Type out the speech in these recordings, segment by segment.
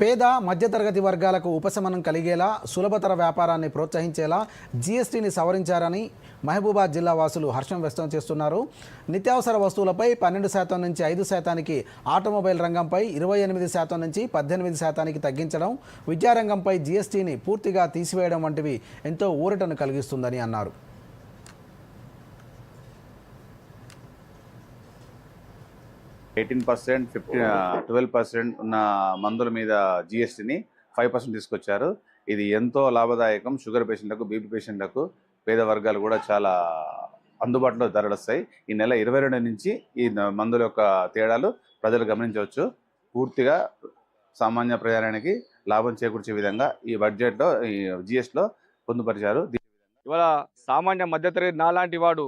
పేద మధ్యతరగతి వర్గాలకు ఉపశమనం కలిగేలా సులభతర వ్యాపారాన్ని ప్రోత్సహించేలా జీఎస్టీని సవరించారని మహబూబాద్ జిల్లా వాసులు హర్షం వ్యక్తం చేస్తున్నారు. నిత్యావసర వస్తువులపై పన్నెండు శాతం నుంచి ఐదు శాతానికి ఆటోమొబైల్ రంగంపై ఇరవై ఎనిమిది శాతం నుంచి పద్దెనిమిది శాతానికి తగ్గించడం విద్యారంగంపై జీఎస్టీని పూర్తిగా తీసివేయడం వంటివి ఎంతో ఊరటను కలిగిస్తుందని అన్నారు. Eighteen percent fifteen twelve percent ఉన్న మందుల మీద జిఎస్టీని ఫైవ్ పర్సెంట్ తీసుకొచ్చారు. ఇది ఎంతో లాభదాయకం. షుగర్ పేషెంట్లకు బీపీ పేషెంట్లకు పేద వర్గాలు కూడా చాలా అందుబాటులో ధరలు వస్తాయి. ఈ నెల ఇరవై రెండు నుంచి ఈ మందుల యొక్క తేడాలు ప్రజలు గమనించవచ్చు. పూర్తిగా సామాన్య ప్రజానికి లాభం చేకూర్చే విధంగా ఈ బడ్జెట్లో ఈ జిఎస్టీలో పొందుపరిచారు. ఇవాళ సామాన్య మధ్యతరగతి నాలాంటి వాడు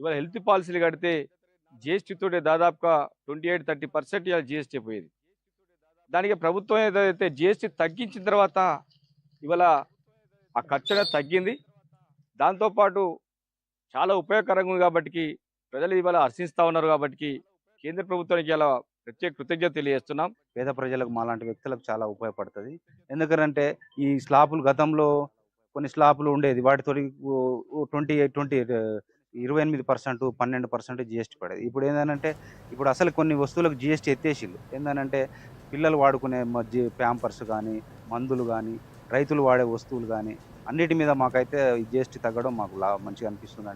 ఇవాళ హెల్త్ పాలసీలు కడితే జిఎస్టీతోటే దాదాపుగా ట్వంటీ ఎయిట్ థర్టీ పర్సెంట్ ఇవాళ జిఎస్టీ పోయేది. దానికి ప్రభుత్వం ఏదైతే జిఎస్టీ తగ్గించిన తర్వాత ఇవాళ ఆ ఖర్చు తగ్గింది. దాంతోపాటు చాలా ఉపయోగకరంగా ఉంది కాబట్టి ప్రజలు ఇవాళ హర్షిస్తూ ఉన్నారు కాబట్టి కేంద్ర ప్రభుత్వానికి ఇలా ప్రత్యేక కృతజ్ఞత తెలియజేస్తున్నాం. పేద ప్రజలకు మాలాంటి వ్యక్తులకు చాలా ఉపయోగపడుతుంది. ఎందుకంటే ఈ స్లాపులు గతంలో కొన్ని స్లాపులు ఉండేది. వాటితో ట్వంటీ ట్వంటీ ఇరవై ఎనిమిది పర్సెంట్ పన్నెండు పర్సెంట్ జిఎస్టీ పడేది. ఇప్పుడు ఏంటంటే ఇప్పుడు అసలు కొన్ని వస్తువులకు జిఎస్టీ ఎత్తేసిళ్ళు ఏంటంటే పిల్లలు వాడుకునే ప్యాంపర్స్ కానీ మందులు కానీ రైతులు వాడే వస్తువులు కానీ అన్నిటి మీద మాకైతే జిఎస్టీ తగ్గడం మాకు లా మంచిగా అనిపిస్తుంది